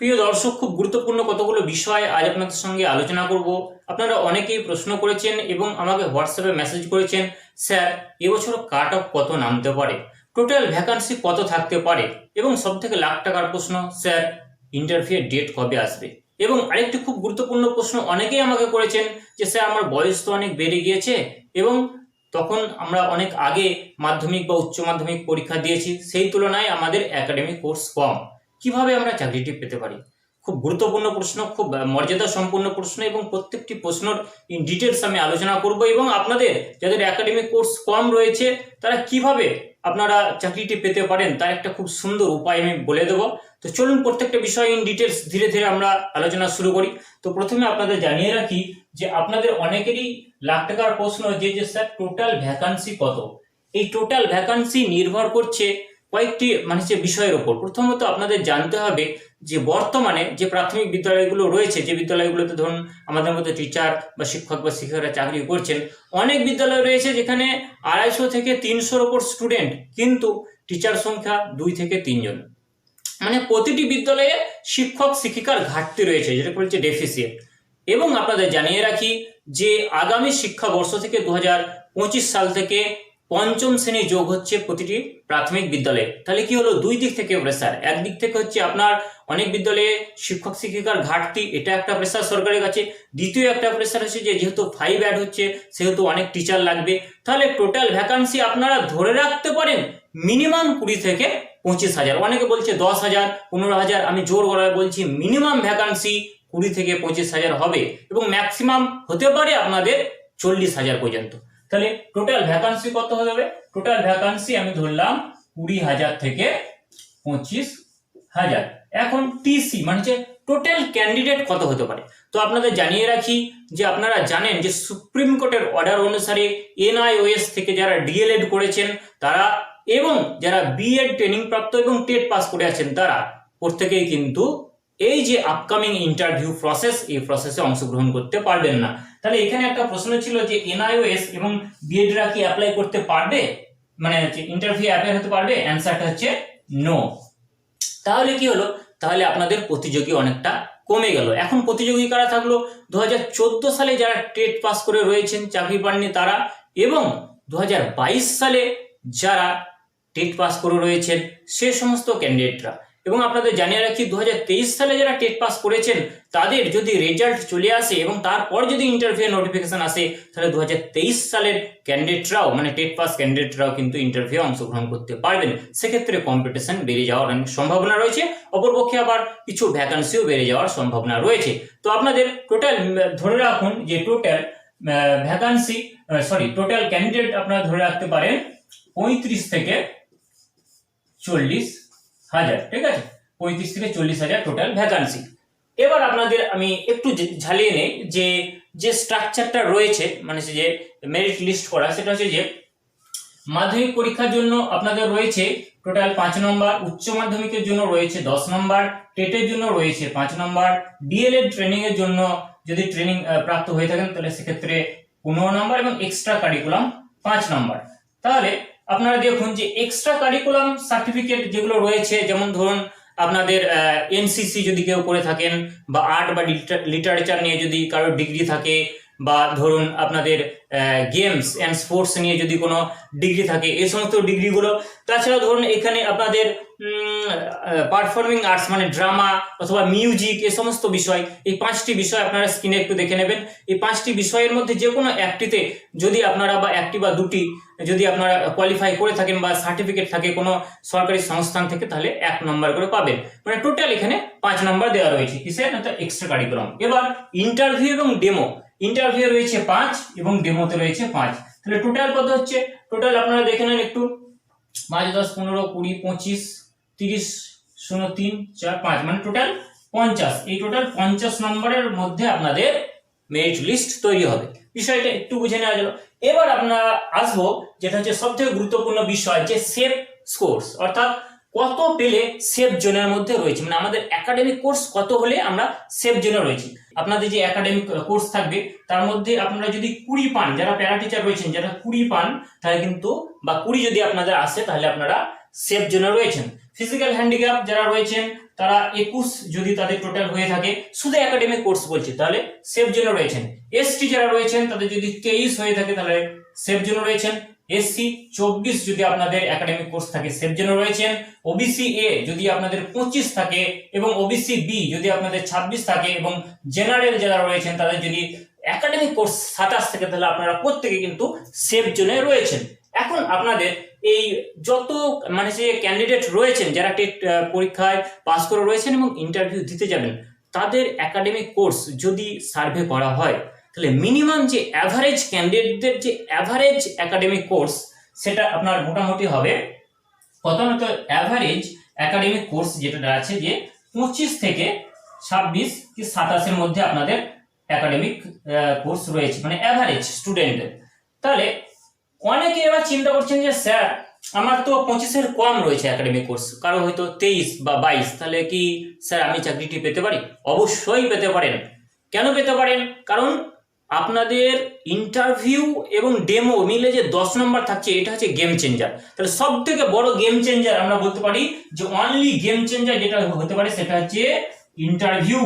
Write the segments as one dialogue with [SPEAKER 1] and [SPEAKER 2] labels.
[SPEAKER 1] প্রিয় দর্শক, খুব গুরুত্বপূর্ণ কতগুলো বিষয় আজ আপনাদের সঙ্গে আলোচনা করব। আপনারা অনেকেই প্রশ্ন করেছেন এবং আমাকে হোয়াটসঅ্যাপে মেসেজ করেছেন, স্যার, এবছর কাট অফ কত নামতে পারে? টোটাল ভ্যাকান্সি কত থাকতে পারে? এবং সব থেকে লাখ টাকার প্রশ্ন, স্যার ইন্টারভিউ ডেট কবে আসবে? এবং আরেকটি খুব গুরুত্বপূর্ণ প্রশ্ন অনেকেই আমাকে করেছেন যে, স্যার, আমার বয়স তো অনেক বেড়ে গিয়েছে এবং তখন আমরা অনেক আগে মাধ্যমিক বা উচ্চ মাধ্যমিক পরীক্ষা দিয়েছি, সেই তুলনায় আমাদের একাডেমিক কোর্স কম। কীভাবে আমরা চাকরিটি পেতে পারি? খুব গুরুত্বপূর্ণ প্রশ্ন, খুব মর্যাদা সম্পূর্ণ প্রশ্ন এবং প্রত্যেকটি প্রশ্নর ইন ডিটেলস আমি আলোচনা করব এবং আপনাদের যাদের একাডেমিক কোর্স কম রয়েছে, তারা কীভাবে আপনারা চাকরিটি পেতে পারেন, তার একটা খুব সুন্দর উপায় আমি বলে দেবো। তো চলুন প্রত্যেকটা বিষয় ইন ডিটেলস ধীরে ধীরে আমরা আলোচনা শুরু করি। তো প্রথমে আপনাদের জানিয়ে রাখি যে আপনাদের অনেকেরই লাখ টাকার প্রশ্ন যে যে, স্যার টোটাল ভ্যাকান্সি কত? এই টোটাল ভ্যাকান্সি নির্ভর করছে কয়েকটি মানে যে বিষয়ের ওপর প্রথমত আপনাদের জানতে হবে যে বর্তমানে যে প্রাথমিক বিদ্যালয়গুলো রয়েছে, যে বিদ্যালয়গুলোতে ধরুন আমাদের মতো টিচার বা শিক্ষক বা শিক্ষকরা চাকরি করছেন, অনেক বিদ্যালয় রয়েছে যেখানে আড়াইশো থেকে তিনশোর ওপর স্টুডেন্ট কিন্তু টিচার সংখ্যা দুই থেকে তিনজন। মানে প্রতিটি বিদ্যালয়ে শিক্ষক, শিক্ষিকার ঘাটতি রয়েছে যেটা বলছে ডেফিসিয়েট এবং আপনাদের জানিয়ে রাখি যে আগামী শিক্ষাবর্ষ থেকে দু পঁচিশ সাল থেকে পঞ্চম শ্রেণি যোগ হচ্ছে প্রতিটি প্রাথমিক বিদ্যালয়ে। তাহলে কি হলো? দুই দিক থেকে প্রেসার একদিক থেকে হচ্ছে আপনার অনেক বিদ্যালয়ে শিক্ষক, শিক্ষিকার ঘাটতি, এটা একটা প্রেসার সরকারের কাছে। দ্বিতীয় একটা প্রেসার হচ্ছে যে, যেহেতু ফাইভ অ্যাড হচ্ছে, সেহেতু অনেক টিচার লাগবে। তাহলে টোটাল ভ্যাকান্সি আপনারা ধরে রাখতে পারেন মিনিমাম কুড়ি থেকে পঁচিশ হাজার। অনেকে বলছে দশ হাজার, পনেরো হাজার। আমি জোর গলায় বলছি মিনিমাম ভ্যাকান্সি কুড়ি থেকে পঁচিশ হাজার হবে এবং ম্যাক্সিমাম হতে পারে আপনাদের চল্লিশ হাজার পর্যন্ত। তাহলে টোটাল ভ্যাকান্সি কত হবে টোটাল ভ্যাকান্সি আমি ধরলাম কুড়ি হাজার থেকে পঁচিশ হাজার। এখন টিসি মানে হচ্ছে টোটাল ক্যান্ডিডেট কত হতে পারে? তো আপনাদের জানিয়ে রাখি যে আপনারা জানেন যে সুপ্রিম কোর্টের অর্ডার অনুসারে এনআইওএস থেকে যারা ডিএলএড করেছেন, তারা এবং যারা বিএড ট্রেনিং প্রাপ্ত এবং টেট পাস করে আছেন, তারা প্রত্যেকেই কিন্তু এই যে আপকামিং ইন্টারভিউ প্রসেস এই প্রসেসে অংশগ্রহণ করতে পারবেন না। তাহলে এখানে একটা প্রশ্ন ছিল যে এনআইওএস এবং বিএডরা কি অ্যাপ্লাই করতে পারবে? মানে ইন্টারভিউ অ্যাপ্লাই হতে পারবে? অ্যান্সারটা হচ্ছে নো তাহলে কি হলো? তাহলে আপনাদের প্রতিযোগী অনেকটা কমে গেল। এখন প্রতিযোগী কারা থাকল? দু হাজার চোদ্দ সালে যারা টেট পাস করে রয়েছেন, চাকরি পাননি তারা এবং দু হাজার বাইশ সালে যারা টেট পাস করে রয়েছেন, সে সমস্ত ক্যান্ডিডেটরা এবং আপনাদের জানিয়ে রাখি দু হাজার তেইশ সালে যারা টেট পাস করেছেন, তাদের যদি রেজাল্ট চলে আসে এবং তারপর যদি ইন্টারভিউ নোটিফিকেশন আসে, তাহলে দু হাজার তেইশ সালের ক্যান্ডিডেটরাও মানে টেট পাস ক্যান্ডিডেটরাও কিন্তু ইন্টারভিউ অংশগ্রহণ করতে পারবেন। সেক্ষেত্রে কম্পিটিশন বেড়ে যাওয়ার অনেক সম্ভাবনা রয়েছে। অপরপক্ষে আবার কিছু ভ্যাকান্সিও বেড়ে যাওয়ার সম্ভাবনা রয়েছে। তো আপনাদের টোটাল ধরে রাখুন যে total vacancy sorry total candidate আপনারা ধরে রাখতে পারেন পঁয়ত্রিশ থেকে চল্লিশ। হাজার, ঠিক আছে? পঁয়ত্রিশ থেকে চল্লিশ হাজার টোটাল ভ্যাকান্সি এবার আপনাদের আমি একটু ঝালিয়ে নেই যে যে স্ট্রাকচারটা রয়েছে মানে যে মেরিট লিস্ট করা, সেটা হচ্ছে যে, মাধ্যমিক পরীক্ষার জন্য আপনাদের রয়েছে টোটাল পাঁচ নম্বর, উচ্চ মাধ্যমিকের জন্য রয়েছে দশ নম্বর টেটের জন্য রয়েছে পাঁচ নম্বর ডিএলএড ট্রেনিং এর জন্য যদি ট্রেনিং প্রাপ্ত হয়ে থাকেন, তাহলে সেক্ষেত্রে পনেরো নম্বর এবং এক্সট্রা কারিকুলাম পাঁচ নম্বর। তাহলে আপনারা দেখুন যে এক্সট্রা কারিকুলাম সার্টিফিকেট যেগুলো রয়েছে, যেমন ধরুন আপনাদের এনসিসি যদি কেউ করে থাকেন বা আর্ট বা লিটারেচার নিয়ে যদি কারোর ডিগ্রি থাকে বা ধরুন আপনাদের গেমস অ্যান্ড স্পোর্টস নিয়ে যদি কোনো ডিগ্রি থাকে, এই সমস্ত ডিগ্রিগুলো তাছাড়া ধরুন এখানে আপনাদের পারফর্মিং আর্টস মানে ড্রামা অথবা মিউজিক এ সমস্ত বিষয়, এই পাঁচটি বিষয় আপনারা স্ক্রিনে একটু দেখে নেবেন। এই পাঁচটি বিষয়ের মধ্যে যে কোনো একটিতে যদি আপনারা বা একটি বা দুটি যদি আপনারা কোয়ালিফাই করে থাকেন বা সার্টিফিকেট থাকে কোনো সরকারি সংস্থান থেকে, তাহলে এক নম্বর করে পাবেন। মানে টোটাল এখানে পাঁচ নম্বর দেওয়া রয়েছে। কিসের? এক্সট্রা কারিকুলাম এবার ইন্টারভিউ এবং ডেমো ইন্টারভিউ রয়েছে পাঁচ এবং ডেমোতে রয়েছে পাঁচ। তাহলে টোটাল কত হচ্ছে? টোটাল আপনারা দেখে নেন একটু। পাঁচ, দশ, পনেরো, কুড়ি, পঁচিশ, তিরিশ, শূন্য, তিন, চার, পাঁচ। মানে টোটাল পঞ্চাশ। এই টোটাল পঞ্চাশ নম্বরের মধ্যে আপনাদের মেরিট লিস্ট তৈরি হবে। বিষয়টা একটু বুঝে নেওয়া গেল। এবার আপনারা আসব, যেটা হচ্ছে সব থেকে গুরুত্বপূর্ণ বিষয়, যে সেফ স্কোর্স অর্থাৎ কত পেলে সেফ জোনের মধ্যে রয়েছে? মানে আমাদের একাডেমিক কোর্স কত হলে আমরা সেফ জোনে রয়েছি? আপনাদের যে একাডেমিক কোর্স থাকবে, তার মধ্যে আপনারা যদি কুড়ি পান, যারা প্যারা টিচার রয়েছেন, যারা কুড়ি পান, তাহলে কিন্তু, বা কুড়ি যদি আপনাদের আসে, তাহলে আপনারা সেফ জোনে রয়েছেন। ফিজিক্যাল হ্যান্ডিক্যাপ যারা রয়েছেন, তারা একুশ যদি তাদের টোটাল হয়ে থাকে, শুধু একাডেমিক কোর্স বলছে, তাহলে সেফ জন্য রয়েছেন। এসটি যারা রয়েছেন, তাদের যদি তেইশ হয়ে থাকে, তাহলে সেফ জন্য রয়েছেন। এসসি চব্বিশ যদি আপনাদের একাডেমিক কোর্স থাকে সেফ জন্য রয়েছেন। ওবিসি এ যদি আপনাদের পঁচিশ থাকে এবং ওবিসি বি যদি আপনাদের ছাব্বিশ থাকে এবং জেনারেল যারা রয়েছেন, তাদের যদি একাডেমিক কোর্স সাতাশ থেকে, তাহলে আপনারা প্রত্যেকে কিন্তু সেফ জোনে রয়েছেন। এখন আপনাদের এই যত মানে যে ক্যান্ডিডেট রয়েছেন, যারা টেট পরীক্ষায় পাস করে রয়েছেন এবং ইন্টারভিউ দিতে যাবেন, তাদের একাডেমিক কোর্স যদি সার্ভে করা হয় তাহলে মিনিমাম যে অ্যাভারেজ ক্যান্ডিডেটদের যে অ্যাভারেজ একাডেমিক কোর্স সেটা আপনার মোটামুটি হবে প্রথমত অ্যাভারেজ একাডেমিক কোর্স যেটা আছে যে পঁচিশ থেকে ছাব্বিশ কি সাতাশের মধ্যে আপনাদের একাডেমিক কোর্স রয়েছে মানে অ্যাভারেজ স্টুডেন্টের তাহলে অনেকে এবার চিন্তা করছেন যে, স্যার, আমার তো পঁচিশের কম রয়েছে একাডেমিক কোর্স কারও হয়তো তেইশ বা বাইশ, তাহলে কি, স্যার, আমি চাকরিটি পেতে পারি? অবশ্যই পেতে পারেন। কেন পেতে পারেন? কারণ আপনাদের ইন্টারভিউ এবং ডেমো মিলে যে দশ নম্বর থাকছে, এটা হচ্ছে গেম চেঞ্জার তাহলে সব থেকে বড় গেম চেঞ্জার আমরা বলতে পারি যে অনলি গেম চেঞ্জার যেটা হতে পারে, সেটা হচ্ছে ইন্টারভিউ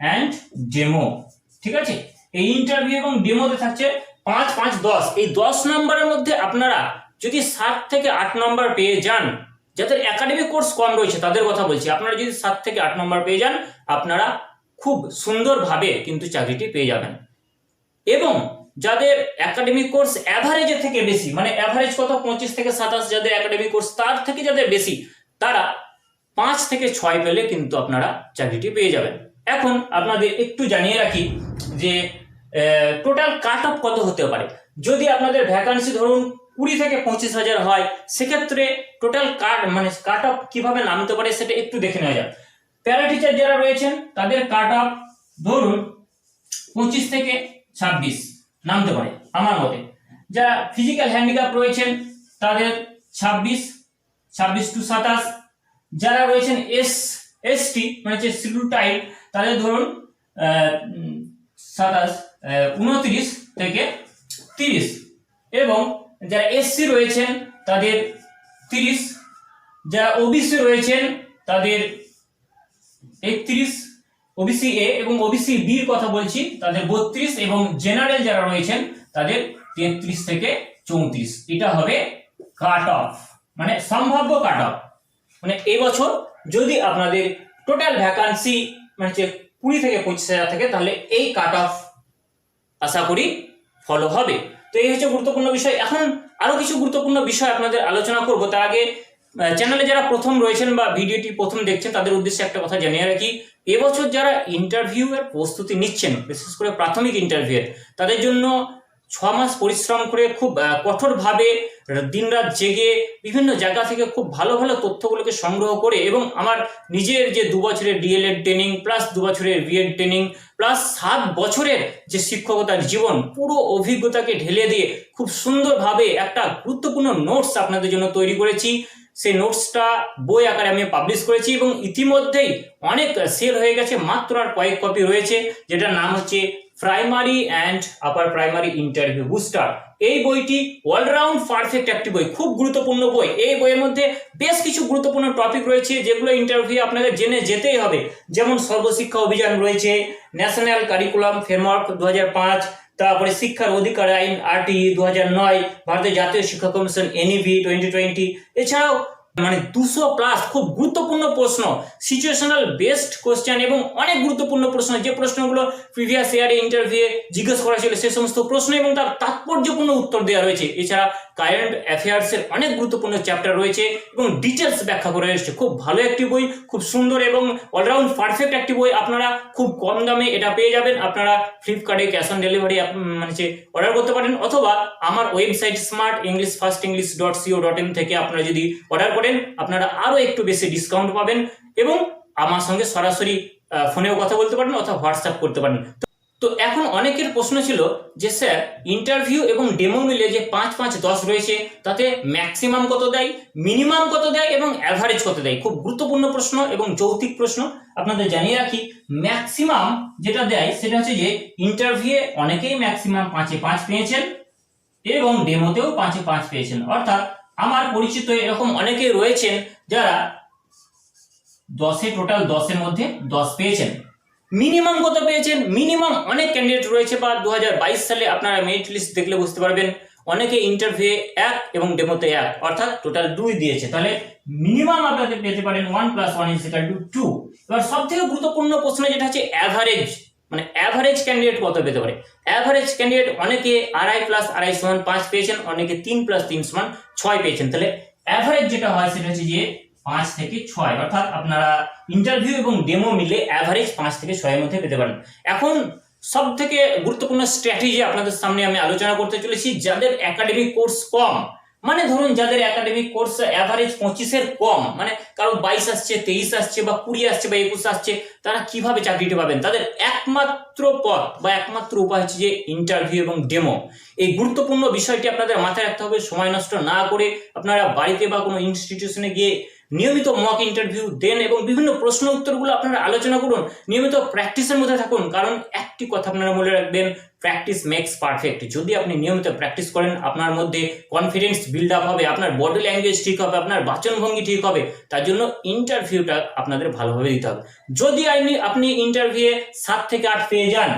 [SPEAKER 1] অ্যান্ড ডেমো ঠিক আছে? এই ইন্টারভিউ এবং ডেমোতে থাকছে পাঁচ পাঁচ, দশ। এই দশ নম্বরের মধ্যে আপনারা যদি সাত থেকে আট নম্বর পেয়ে যান, যাদের একাডেমিক কোর্স কম রয়েছে, তাদের কথা বলছি। আপনারা যদি সাত থেকে আট নম্বর পেয়ে যান, আপনারা খুব সুন্দরভাবে কিন্তু চাকরিটি পেয়ে যাবেন। এবং যাদের একাডেমিক কোর্স অ্যাভারেজের থেকে বেশি মানে অ্যাভারেজ কত? পঁচিশ থেকে সাতাশ যাদের একাডেমিক কোর্স তার থেকে যাদের বেশি, তারা পাঁচ থেকে ছয় পেলে কিন্তু আপনারা চাকরিটি পেয়ে যাবেন। এখন আপনাদের একটু জানিয়ে রাখি যে টোটাল কাট অফ কত হতে পারে? যদি আপনাদের ভ্যাকান্সি ধরুন কুড়ি থেকে পঁচিশ হাজার হয়, সেক্ষেত্রে টোটাল কাট মানে কাট অফ কীভাবে নামতে পারে সেটা একটু দেখে নেওয়া যাক। প্যারা টিচার যারা রয়েছেন, তাদের কাট অফ ধরুন পঁচিশ থেকে ছাব্বিশ, নামতে পারে, আমার মতে। যারা ফিজিক্যাল হ্যান্ডিক্যাপ রয়েছেন, তাদের ছাব্বিশ ছাব্বিশ টু সাতাশ। যারা রয়েছেন এস এসটি মানে হচ্ছে শিডিউল টাইপ তাদের ধরুন সাতাশ উনত্রিশ থেকে তিরিশ। এবং যারা এসসি রয়েছেন, তাদের তিরিশ। যারা ওবিসি রয়েছেন, তাদের একত্রিশ ওবিসি এ এবং ওবিসি বির কথা বলছি, তাদের বত্রিশ এবং জেনারেল যারা রয়েছেন, তাদের তেত্রিশ থেকে চৌত্রিশ। এটা হবে কাট অফ মানে সম্ভাব্য কাট অফ মানে এবছর যদি আপনাদের টোটাল ভ্যাকান্সি মানে কুড়ি থেকে পঁচিশ হাজার থাকে, তাহলে এই কাট অফ আশা করি ফলো হবে। তো এই হচ্ছে গুরুত্বপূর্ণ বিষয়। এখন আরও কিছু গুরুত্বপূর্ণ বিষয় আপনাদের আলোচনা করব। তার আগে চ্যানেলে যারা প্রথম রয়েছেন বা ভিডিওটি প্রথম দেখছেন, তাদের উদ্দেশ্যে একটা কথা জানিয়ে রাখি। এবছর যারা ইন্টারভিউ এর প্রস্তুতি নিচ্ছেন, বিশেষ করে প্রাথমিক ইন্টারভিউ তাদের জন্য ছ মাস পরিশ্রম করে খুব কঠোরভাবে দিনরাত জেগে বিভিন্ন জায়গা থেকে খুব ভালো ভালো তথ্যগুলোকে সংগ্রহ করে এবং আমার নিজের যে দু বছরের ডিএলএড ট্রেনিং প্লাস দু বছরের বিএড ট্রেনিং প্লাস সাত বছরের যে শিক্ষকতার জীবন, পুরো অভিজ্ঞতাকে ঢেলে দিয়ে খুব সুন্দরভাবে একটা গুরুত্বপূর্ণ নোটস আপনাদের জন্য তৈরি করেছি। সেই নোটসটা বই আকারে আমি পাবলিশ করেছি এবং ইতিমধ্যেই অনেক সেল হয়ে গেছে, মাত্র আর কয়েক কপি রয়েছে, যেটার নাম হচ্ছে primary and upper primary interview booster এই বইটি অলরাউন্ড পারফেক্ট একটি বই, খুব গুরুত্বপূর্ণ বই। এই বইয়ের মধ্যে বেশ কিছু গুরুত্বপূর্ণ টপিক রয়েছে, যেগুলো ইন্টারভিউ আপনাকে জেনে যেতেই হবে। যেমন সর্বশিক্ষা অভিযান রয়েছে ন্যাশনাল কারিকুলাম ফ্রেমওয়ার্ক দু তারপরে শিক্ষার অধিকার আইন আরটি দু নয়, ভারতের জাতীয় শিক্ষা কমিশন, এনইভি টোয়েন্টি টোয়েন্টি এছাড়াও মানে দুশো প্লাস খুব গুরুত্বপূর্ণ প্রশ্ন সিচুয়েশনাল বেস্ট কোশ্চেন এবং অনেক গুরুত্বপূর্ণ প্রশ্ন। যে প্রশ্নগুলো প্রিভিয়াস ইয়ারে ইন্টারভিউ জিজ্ঞেস করা ছিল, সে সমস্ত প্রশ্ন এবং তার তাৎপর্যপূর্ণ উত্তর দেওয়া রয়েছে। এছাড়া কারেন্ট অ্যাফেয়ার্সের অনেক গুরুত্বপূর্ণ চ্যাপ্টার রয়েছে এবং ডিটেলস ব্যাখ্যা করে রয়েছে খুব ভালো একটি বই, খুব সুন্দর এবং অলরাউন্ড পারফেক্ট একটি বই। আপনারা খুব কম দামে এটা পেয়ে যাবেন। আপনারা ফ্লিপকার্টে ক্যাশ অন ডেলিভারি মানে অর্ডার করতে পারেন, অথবা আমার website smart English first English dot C O dot থেকে আপনারা যদি অর্ডার করেন আপনারা আরও একটু বেশি ডিসকাউন্ট পাবেন এবং আমার সঙ্গে সরাসরি ফোনেও কথা বলতে পারেন অথবা হোয়াটসঅ্যাপ করতে পারেন তো এখন অনেকের প্রশ্ন ছিল যে, স্যার ইন্টারভিউ এবং ডেমো মিলে যে পাঁচ পাঁচ দশ রয়েছে, তাতে ম্যাক্সিমাম কত দেয় মিনিমাম কত দেয় এবং অ্যাভারেজ কত দেয়? খুব গুরুত্বপূর্ণ প্রশ্ন এবং যৌক্তিক প্রশ্ন। আপনাদের জানিয়ে রাখি ম্যাক্সিমাম যেটা দেয় সেটা হচ্ছে যে ইন্টারভিউয়ে অনেকেই ম্যাক্সিমাম পাঁচে পাঁচ পেয়েছেন এবং ডেমোতেও পাঁচে পাঁচ পেয়েছেন। অর্থাৎ আমার পরিচিত এরকম অনেকেই রয়েছেন যারা দশে টোটাল দশের মধ্যে দশ পেয়েছেন। মিনিমাম কত পেয়েছেন? মিনিমাম অনেক ক্যান্ডিডেট রয়েছে বা দু হাজার বাইশ সালে আপনারা মেরিট লিস্ট দেখলে বুঝতে পারবেন। অনেকে ইন্টারভিউ এক এবং ডেমোতে এক, অর্থাৎ টোটাল দুই দিয়েছে। তাহলে মিনিমাম আপনাদের পেতে পারেন one plus one is two এবার সব থেকে গুরুত্বপূর্ণ প্রশ্ন যেটা হচ্ছে অ্যাভারেজ মানে অ্যাভারেজ ক্যান্ডিডেট কত পেতে পারে? অ্যাভারেজ ক্যান্ডিডেট অনেকে আড়াই প্লাস আড়াই সমান, পাঁচ পেয়েছেন, অনেকে তিন প্লাস তিন সমান, ছয় পেয়েছেন। তাহলে অ্যাভারেজ যেটা হয় সেটা হচ্ছে যে পাঁচ থেকে ছয়, অর্থাৎ আপনারা ইন্টারভিউ এবং ডেমো মিলে অ্যাভারেজ পাঁচ থেকে ছয়ের মধ্যে পেতে পারেন। এখন সব থেকে গুরুত্বপূর্ণ স্ট্র্যাটেজি আপনাদের সামনে আমি আলোচনা করতে চলেছি, যাদের একাডেমিক কোর্স কম মানে ধরুন যাদের একাডেমিক কোর্স অ্যাভারেজ পঁচিশের কম মানে কারও বাইশ আসছে, তেইশ আসছে বা কুড়ি আসছে বা একুশ আসছে, তারা কীভাবে চাকরিটি পাবেন? তাদের একমাত্র পথ বা একমাত্র উপায় হচ্ছে যে ইন্টারভিউ এবং ডেমো এই গুরুত্বপূর্ণ বিষয়টি আপনাদের মাথায় রাখতে হবে, সময় নষ্ট না করে আপনারা বাড়িতে বা কোনো ইনস্টিটিউশনে গিয়ে নিয়মিত মক ইন্টারভিউ দেন এবং বিভিন্ন প্রশ্ন উত্তরগুলো আপনারা আলোচনা করুন। নিয়মিত প্র্যাকটিসের মধ্যে থাকুন, কারণ একটি কথা আপনারা মনে রাখবেন প্র্যাকটিস মেক্স পারফেক্ট যদি আপনি নিয়মিত প্র্যাকটিস করেন, আপনার মধ্যে কনফিডেন্স বিল্ড আপ হবে, আপনার বডি ল্যাঙ্গুয়েজ ঠিক হবে, আপনার বাচনভঙ্গি ঠিক হবে, তার জন্য ইন্টারভিউটা আপনাদের ভালোভাবে দিতে হবে। যদি আপনি আপনি ইন্টারভিউয়ে সাত থেকে আট পেয়ে যান,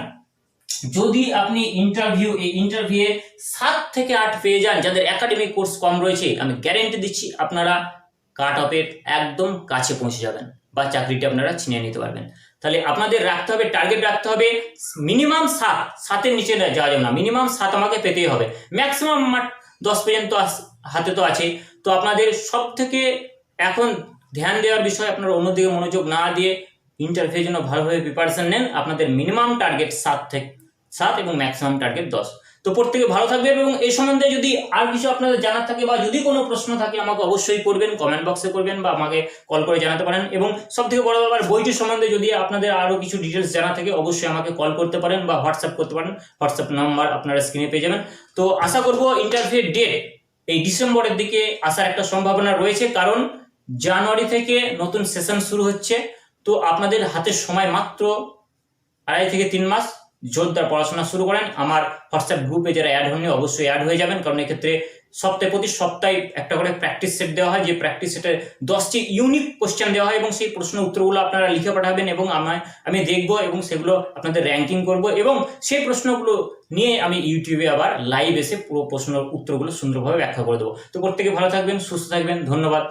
[SPEAKER 1] যদি আপনি ইন্টারভিউ এই ইন্টারভিউয়ে সাত থেকে আট পেয়ে যান, যাদের একাডেমিক কোর্স কম রয়েছে, আমি গ্যারেন্টি দিচ্ছি, আপনারা কাট অফের একদম কাছে পৌঁছে যাবেন বা চাকরিটি আপনারা ছিনিয়ে নিতে পারবেন। তাহলে আপনাদের রাখতে হবে টার্গেট রাখতে হবে মিনিমাম সাত, সাতের নিচে যাওয়া যাবে না। মিনিমাম সাত আমাকে পেতেই হবে। ম্যাক্সিমাম আমার দশ পর্যন্ত হাতে তো আছে তো আপনাদের সব থেকে এখন ধ্যান দেওয়ার বিষয়, আপনারা অন্যদিকে মনোযোগ না দিয়ে ইন্টারভিউর জন্য ভালোভাবে প্রিপারেশন নেন। আপনাদের মিনিমাম টার্গেট সাত থেকে, সাত এবং ম্যাক্সিমাম টার্গেট দশ। তো প্রত্যেকে ভালো থাকবেন এবং এই সম্বন্ধে যদি আর কিছু আপনাদের জানার থাকে বা যদি কোনো প্রশ্ন থাকে, আমাকে অবশ্যই করবেন কমেন্ট বক্সে করবেন বা আমাকে কল করে জানাতে পারেন এবং সব থেকে বড় ব্যাপার, বইটির সম্বন্ধে যদি আপনাদের আরও কিছু ডিটেলস জানা থাকে, অবশ্যই আমাকে কল করতে পারেন বা হোয়াটসঅ্যাপ করতে পারেন। হোয়াটসঅ্যাপ নাম্বার আপনারা স্ক্রিনে পেয়ে যাবেন। তো আশা করব ইন্টারভিউ ডেট এই ডিসেম্বরের দিকে আসার একটা সম্ভাবনা রয়েছে, কারণ জানুয়ারি থেকে নতুন সেশন শুরু হচ্ছে। তো আপনাদের হাতে সময় মাত্র আড়াই থেকে তিন মাস। জোরদার পড়াশোনা শুরু করেন। আমার হোয়াটসঅ্যাপ গ্রুপে যারা অ্যাড হননি অবশ্যই অ্যাড হয়ে যাবেন, কারণ এক্ষেত্রে সপ্তাহে প্রতি সপ্তাহে একটা করে প্র্যাকটিস সেট দেওয়া হয়। যে প্র্যাকটিস সেটের দশটি ইউনিক কোশ্চেন দেওয়া হয় এবং সেই প্রশ্ন উত্তরগুলো আপনারা লিখে পাঠাবেন এবং আমায়, আমি দেখব এবং সেগুলো আপনাদের র্যাঙ্কিং করব এবং সেই প্রশ্নগুলো নিয়ে আমি ইউটিউবে আবার লাইভ এসে পুরো প্রশ্ন উত্তরগুলো সুন্দরভাবে ব্যাখ্যা করে দেবো। তো প্রত্যেকে ভালো থাকবেন, সুস্থ থাকবেন, ধন্যবাদ।